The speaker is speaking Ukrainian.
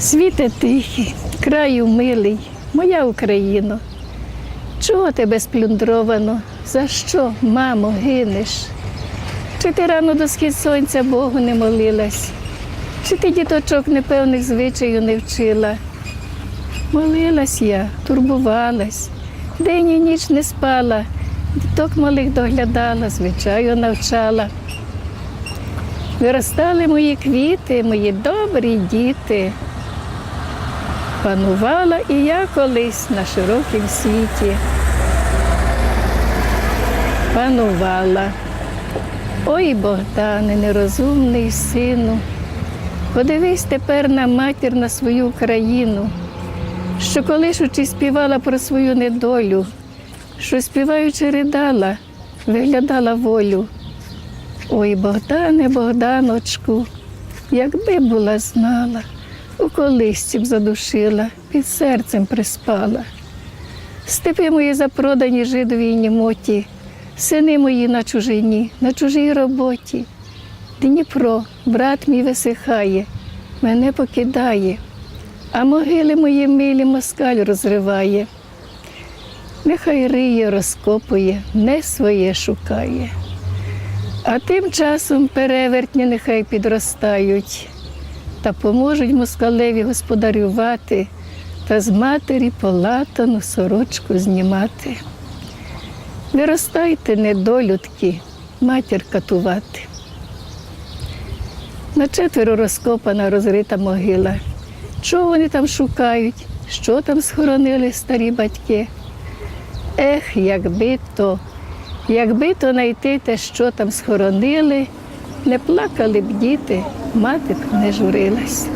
Світе тихий, краю милий, моя Україно. Чого тебе сплюндровано? За що, мамо, гинеш? Чи ти рано до схід сонця Богу не молилась? Чи ти діточок непевних звичаїв не вчила? Молилась я, турбувалась, день і ніч не спала, діток малих доглядала, звичаю навчала. Виростали мої квіти, мої добрі діти. Панувала і я колись на широкім світі. Панувала. Ой, Богдане, нерозумний сину, подивись тепер на матір на свою країну, що колишучи співала про свою недолю, що співаючи ридала, виглядала волю. Ой, Богдане, Богданочку, якби була знала, у колисці б задушила, під серцем приспала. Степи мої запродані жидовій німоті, сини мої на чужині, на чужій роботі. Дніпро, брат мій висихає, мене покидає, а могили мої милі москаль розриває. Нехай риє, розкопує, не своє шукає. А тим часом перевертні нехай підростають та поможуть москалеві господарювати та з матері полатану сорочку знімати. Виростайте, недолюдки, матір катувати. На четверо розкопана розрита могила. Чого вони там шукають? Що там схоронили старі батьки? Ех, якби то, якби то знайти те, що там схоронили, не плакали б діти, мати б не журилась.